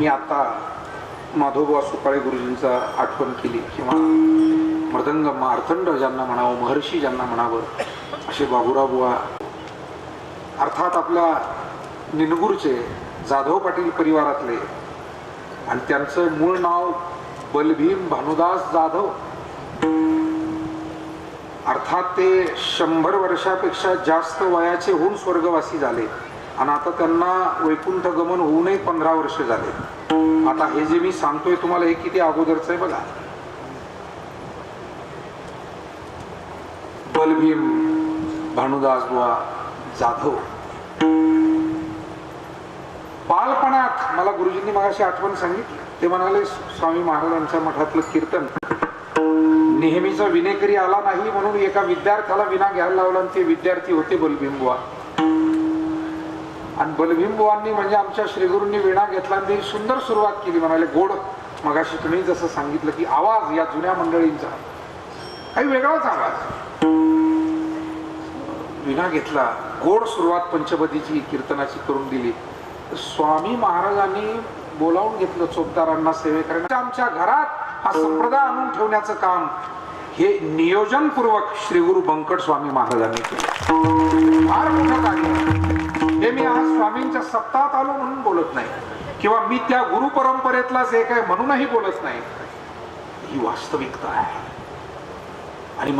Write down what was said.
मी आता माधवबा सुकाळे गुरुजींचा आठवण केली किंवा मृदंग मार्तंड ज्यांना म्हणावं महर्षी ज्यांना म्हणावं असे बाबुराबुवा अर्थात आपल्या निनगुरचे जाधव पाटील परिवारातले आणि त्यांचं मूळ नाव बलभीम भानुदास जाधव. अर्थात ते शंभर वर्षापेक्षा जास्त वयाचे होऊन स्वर्गवासी झाले. आणि आता त्यांना वैकुंठ गमन होऊनही पंधरा वर्ष झाले. आता हे जे मी सांगतोय तुम्हाला हे किती अगोदरच आहे बघा. बलभीम भानुदास बुवा जाधव. बालपणात मला गुरुजींनी मगाशी आठवण सांगितली. ते म्हणाले स्वामी महाराजांच्या मठातलं कीर्तन. नेहमीचा विनेकरी आला नाही म्हणून एका विद्यार्थ्याला विना घ्यायला लावला आणि ते विद्यार्थी होते बलभीम बुवा. आणि बलभीम म्हणजे आमच्या श्रीगुरूंनी विणा घेतला आणि त्यांनी सुंदर सुरुवात केली म्हणाले गोड. मगाशी तुम्ही जसं सांगितलं की आवाज या जुन्या मंडळींचा. काही वेगळाच आवाज. विणा घेतला गोड सुरुवात पंचपदीची कीर्तनाची करून दिली. स्वामी महाराजांनी बोलावून घेतलं चोपदारांना सेवेकऱ्यांना आमच्या घरात हा संप्रदाय आणून ठेवण्याचं काम हे नियोजनपूर्वक श्री गुरु बंकट स्वामी महाराजांनी केलं. हे मी आज स्वामींच्या सप्ताहात आलो म्हणून बोलत नाही. किंवा मी त्या गुरु परंपरेतलाच एक आहे म्हणूनही बोलत नाही. ही वास्तविकता आहे.